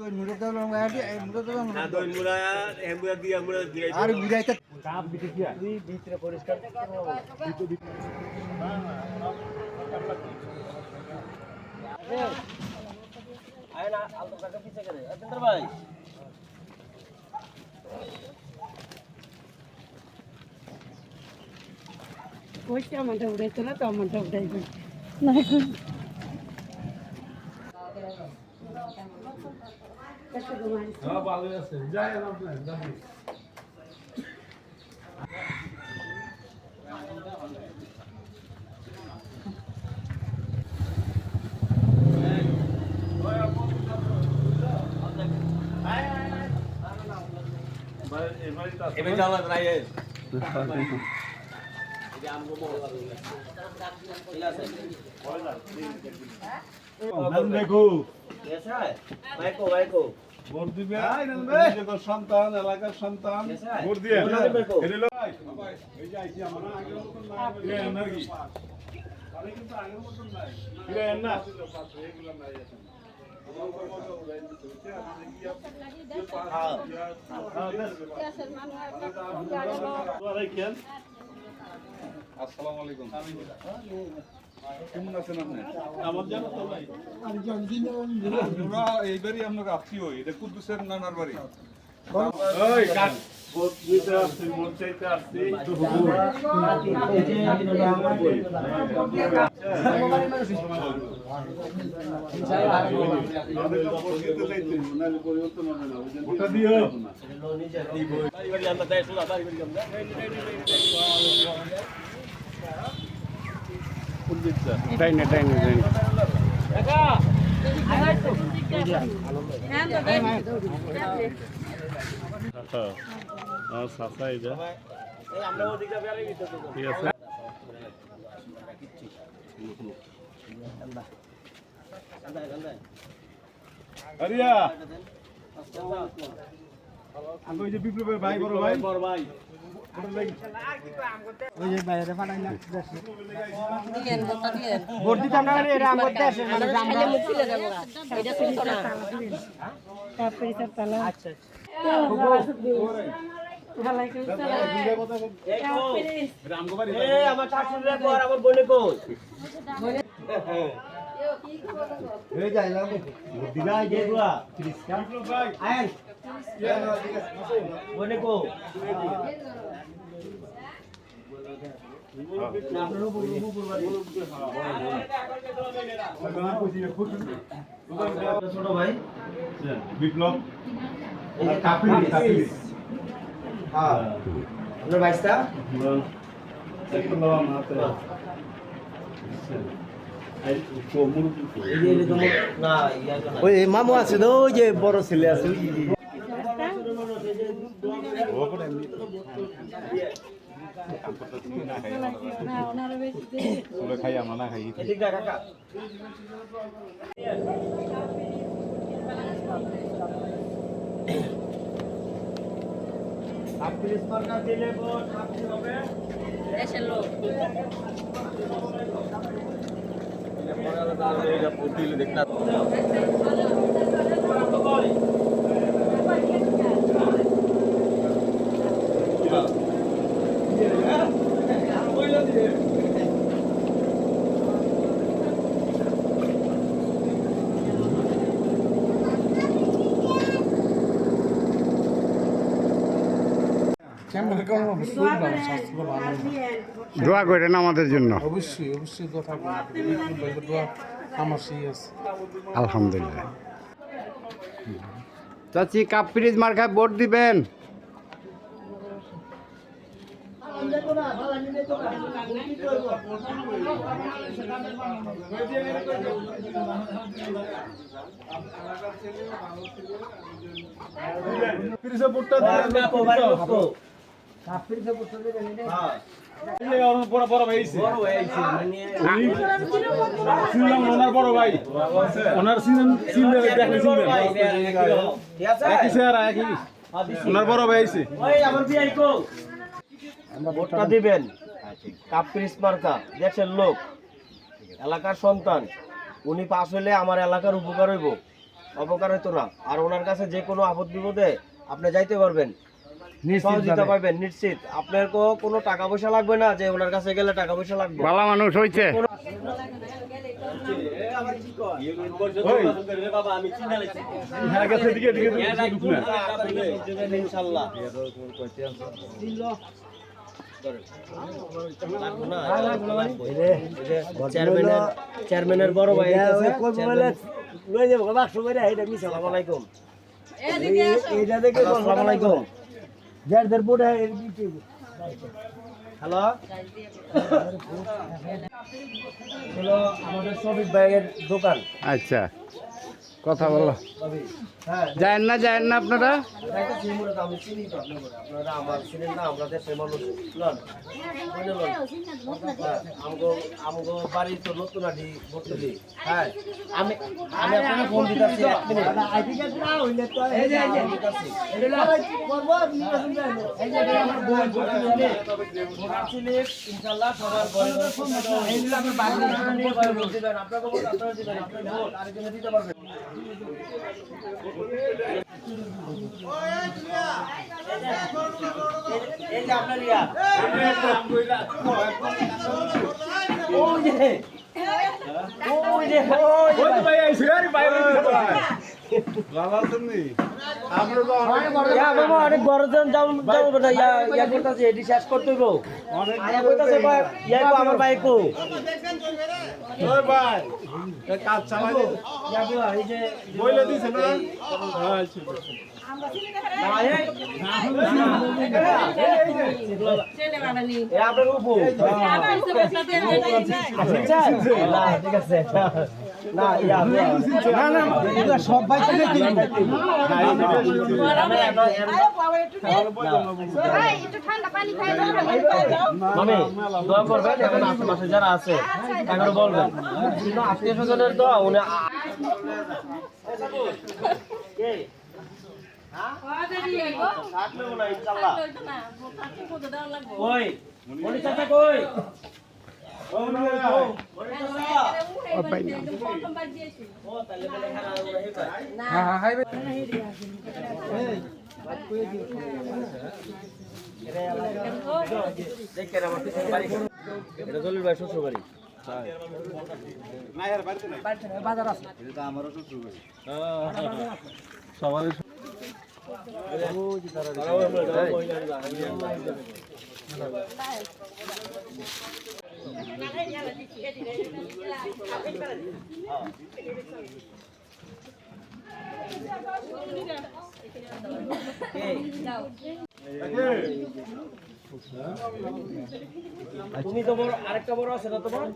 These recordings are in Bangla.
কই এর আগে কই লাও কই লাও তারা যাইলো এই মুখ আমাদের দেখা আমরা ওই আর ঘুরাইতে ভিতরে পরিষ্কার ভাই ওইটা আমারটা উড়াইতো ভোট দিবে সন্তান এলাকার সন্তান ভোট দিয়ে এটা হলো- এই যে আইছি আমরা আগের মতন নাই। এটা এনার কি? আমি কিন্তু আগের মতন নাই। এটা এনার। এগুলো নাই এখন। তোরাই খেল। আসসালামু আলাইকুম কেমন আছেন আপনি? আমার জানো তো ভাই। আমরা এইবারই আমরা আত্মীয় এটা কুদ্দুসের নানার বাড়ি। ওই চাচা এই যা। ঠিক আছে আরিয়া আমি ওই যে বিপ্লবের ভাই বড় ভাই বড় ভাই ওই যে বাইরে পাঠাই না দিয়েন কথা দিয়েন ছোট ভাই বিপ্লব এই কাপিল। হ্যাঁ আপনার ওই মামু আছে তো, ওই যে বড় ছেলে আছে ওই যে না ওনারা বেশি চুলে খাই আমরা না খাই দেশের লোক দোয়া করেন আমাদের জন্য। অবশ্যই অবশ্যই কথা দোয়া আমার আছে। আলহামদুলিল্লাহ। চাচি কাপ ফ্রিজ মার্কায় ভোট দিবেন? কাপো দেশের লোক এলাকার সন্তান উনি পাস হইলে আমার এলাকার উপকার হইব অপকার হইতো না আর ওনার কাছে যে কোনো আপদ বিপদে আপনি যাইতে পারবেন। সহযোগিতা পাবেন নিশ্চিত। আপনার কো- কোনো টাকা পয়সা লাগবে না যে ওনার কাছে গেলে টাকা পয়সা লাগবে। ভালো মানুষ হইছে। হ্যাঁ দিকে ইনশাল্লাহ। চেয়ারম্যানের চেয়ারম্যানের বড় ভাই আছে লই যাব বাক্স করে এইটা মিশা আসসালামু আলাইকুম এইটা দেখে আসসালামু আলাইকুম যার যার বোর্ডে হ্যালো হলো আমাদের শফিক ভাইয়ের দোকান। আচ্ছা। কথা বলো। যায় না যায় না আপনারা? ইনশাআল্লাহ সবার ঘরে ঘরে আপনারা দিবেন আপনারা দিতে পারবেন এই যে আপনার ইয়া ওই যে ওই যে ওই যে ওই তো ভাই আইছে আরে ভাই ভালো আছেন নি আমরা তো অনেক বড় জন ইয়া করতেছে শেষ করতে কো আমার এ কাজ চালাই ইয়া বইলে দিছে না? হ্যাঁ না, এই এ আপনার উপো আচ্ছা ঠিক আছে। না না না সব ভাই তো দেখি মামি দোয়া করবেন এখন আশেপাশে যারা আছে তাকে বলবেন। আত্মীয় স্বজনের দোয়া উনি মনি চাচা কই? এটা জলির ভাই শ্বশুর বাড়ি না এর বাড়িতে তুমি তো বড় আরেকটা বড় আছে না তোমার?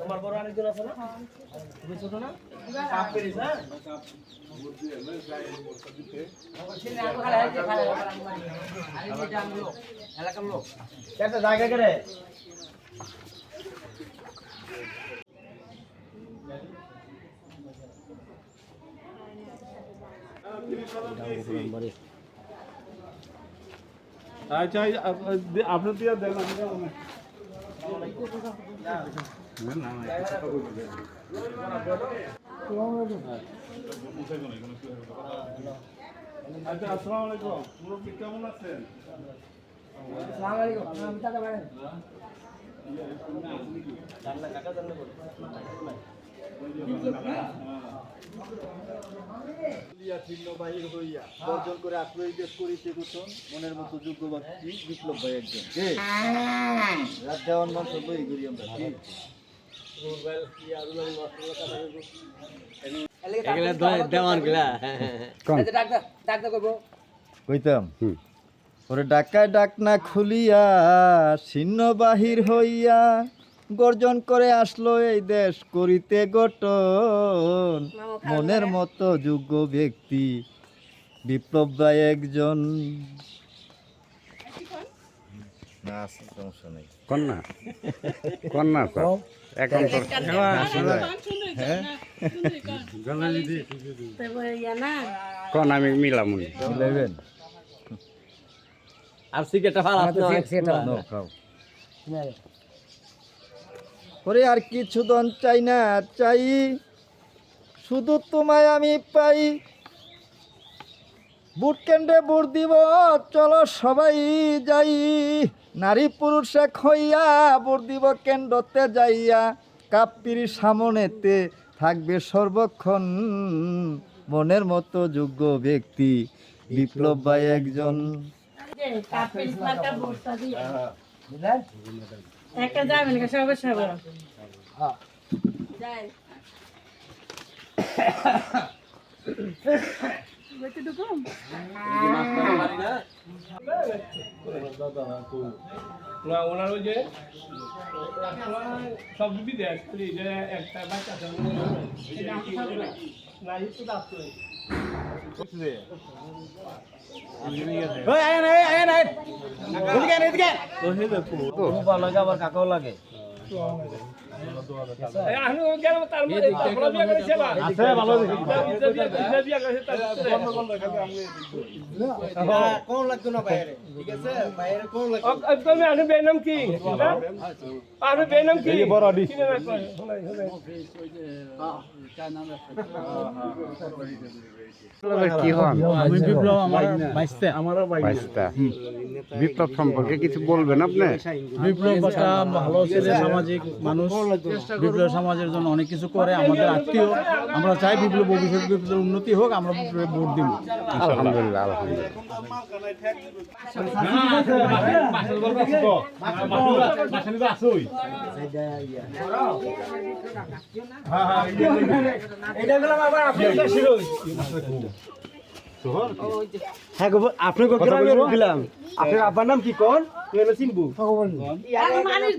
তোমার বড় আরেকজন আছে না? তুমি ছোট না? হ্যাঁ? জায়গা করে। আপ- দে- আপনি দিয়ে দেন আমি দেবো না। না, না, না, এটা কথা বলতে দেন। আচ্ছা, আসসালামু আলাইকুম। মুরব্বি কেমন আছেন? বর্জন করে আগ্রহী করিতে কুসন মনের মতো যোগ্য ব্যক্তি বিপ্লব ভাই একজন। রাত দেওয়ান মানুষ লই করি আমরা কইতাম? ওরে ডাকায় ডাক না খুলিয়া ছিন্ন বাহির হইয়া গর্জন করে আসলো এই দেশ করিতে গঠন। মনের মতো যোগ্য ব্যক্তি বিপ্লব ভাই একজন কন্যা? কন্যা এখন ইয়া কন আমি মিলাম। আর সিগারেটটা ভালো ওরে আর কিছু দন চাই না চাই। শুধু তোমায় আমি পাই। বুট কেন্দ্রে বুট দিব চলো সবাই যাই। নারী পুরুষ এক হইয়া বুট দিব কেন্দ্রতে যাইয়া। কাপ্পির সামনেতে থাকবে সর্বক্ষণ মনের মতো যোগ্য ব্যক্তি। বিপ্লব ভাই একজন একটা যাবেন না সবাই সবাই যাই। না ওনার ওই যে সব বিদেশ একটা বাচ্চা আছে, না তো কাকাও লাগে তুমি আমি বেনাম কি? আমি বেনাম কি না বিপ্লব বিপ্লব সম্পর্কে কিছু বিপ্লব ভালো ছেলে সামাজিক মানুষ বিপ্লব সমাজের জন্য অনেক কিছু করে আমাদের আত্মীয় আমরা চাই বিপ্লব ভবিষ্যৎ বিপ্লবের উন্নতি হোক আমরা বিপ্লবে ভোট দিব আলহামদুলিল্লাহ আলহামদুলিল্লাহ গেলাম হ্যাঁ গো আপনি কো গ্রামে দিলাম আপনার আব্বার নাম কি কোন এনে চিনবু মানুষ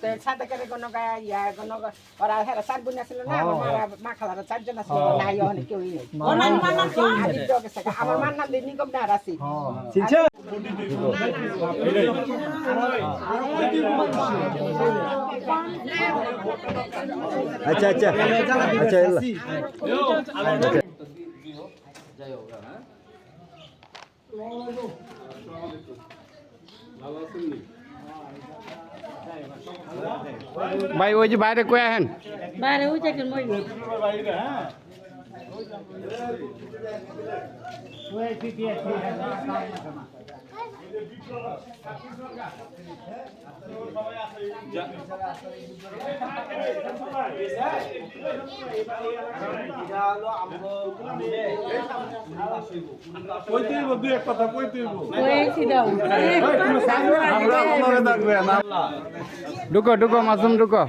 আমার নাম হ্যাঁ হ্যাঁ আমার। সাদা করে কোনো গায়ে ইয়া কোনো ওরা হেরা চার বোন আছিল না আমার মারা মা খালারা চারজন আছিল নাই অনেক কেউই নেই। আদি তো গেছে আমার মার নাম দিয়ে নিগম আচ্ছা আচ্ছা। আচ্ছা। ভাই ওই যে বাইরে কয়ে আহেন? বাইরে ওই যে মই কইতে হইব, ঢুকো ঢুকো মাসুম ঢুকো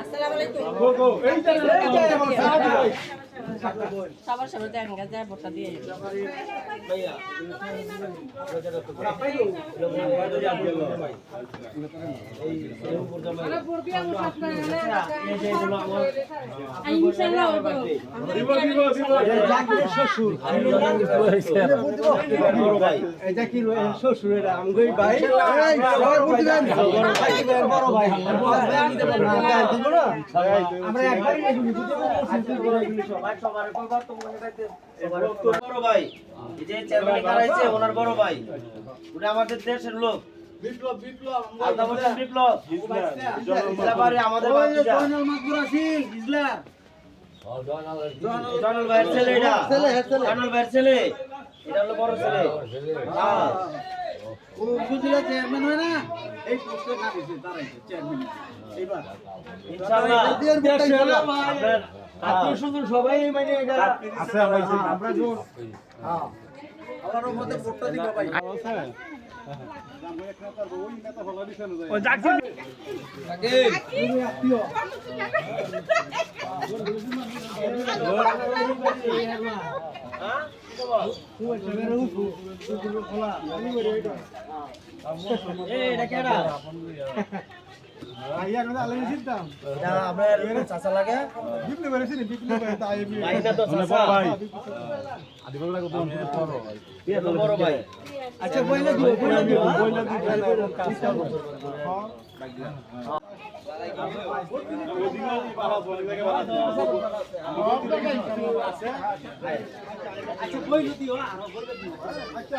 আসসালামু আলাইকুম সবার সবার দেন গা যায় ভোটটা দিয়ে ইনশাআল্লাহ দিব, দিব, দিব। শ্বশুর বড় ভাই এটা কি শ্বশুর এটা আমগই ভাই এই সবার বুদ্ধি দেন বড় ভাই আমরা একবারই সবাই সবার কইবা তোমার কাছে সবার বড় ভাই। এই যে চেয়ারম্যান দাঁড়াইছে ওনার বড় ভাই। উনি আমাদের দেশের লোক। বিপ্লব বিপ্লব বিপ্লব। আমাদের বাতিজা। ভাইয়ের ছেলে এটা। জয়নুল ভাইয়ের ছেলে এটা হলো বড় ছেলে। হ্যাঁ। ও বুঝলে চেয়ারম্যান হয় না? এই পোস্টে না দিছে দাঁড়াইছে চেয়ারম্যান। এইবার। ইনশাআল্লাহ। সবাই মানে এটা আছে আমার যে- হ্যাঁ। আল্লাহর মধ্যে ভোটটা দিব ভাই জানব আচ্ছা বইলে দিও বইলে জায়গায় বাড়া আছে। আচ্ছা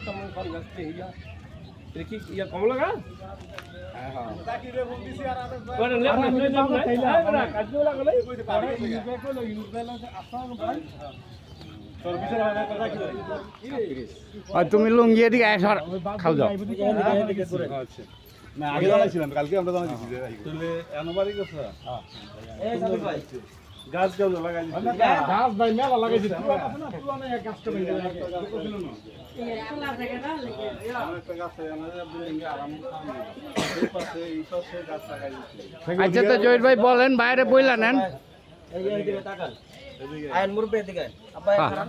তাম ফল গাছ থেকে ইয়া কমলা গাছ জাকিরে ফোন দিছি আর আরেক ভাই। কোন লে না লে না না কাজু লাগালে তোর বিচার হয় না, তোর জাকিরে। আর তুমি লুঙ্গি এদিকে আসার খাও যাও আচ্ছা। না, আগে জানাইছিলাম, কালকে আমরা জানাইছি যে তাহলে এনবারই কথা। এই সাদিক ভাই। গাছ গাছ মেলা লাগাইছি। পুরান একটা গাছ আরাম এই পাশে, এই পাশে গাছ আচ্ছা তো জহির ভাই বলেন বাইরে বইলা নেন। এই এই দিকে তাকান। আয়ন আব্বা হ্যাঁ।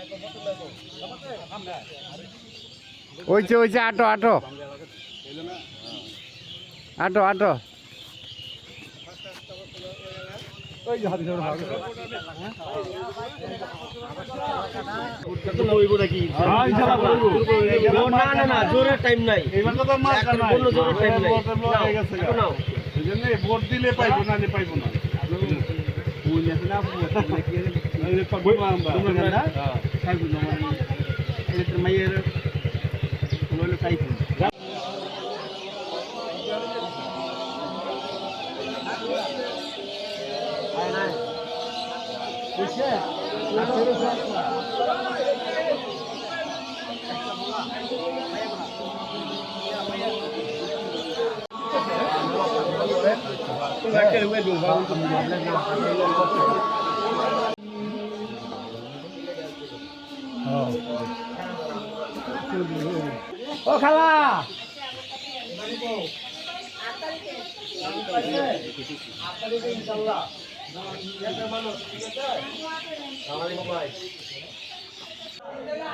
গেছে গা। এখন নাও। এই জন্যে ভোট দিলে পাইবো না, পাইবো না। এই যে পাবো না আমরা। হ্যাঁ। ও খালা। আয়া,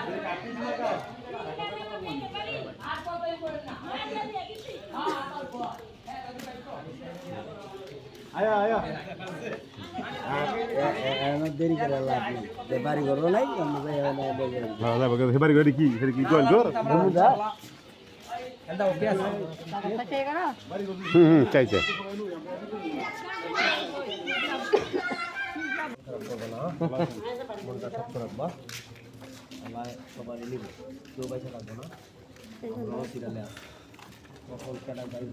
চাইছে মনটা শক্ত রাখবা আল্লাহ সবারই নিব কেউ পয়সা রাখব না। কখন কেনা যাই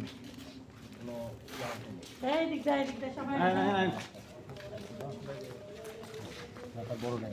কোনো যায় সবাই বড় নাই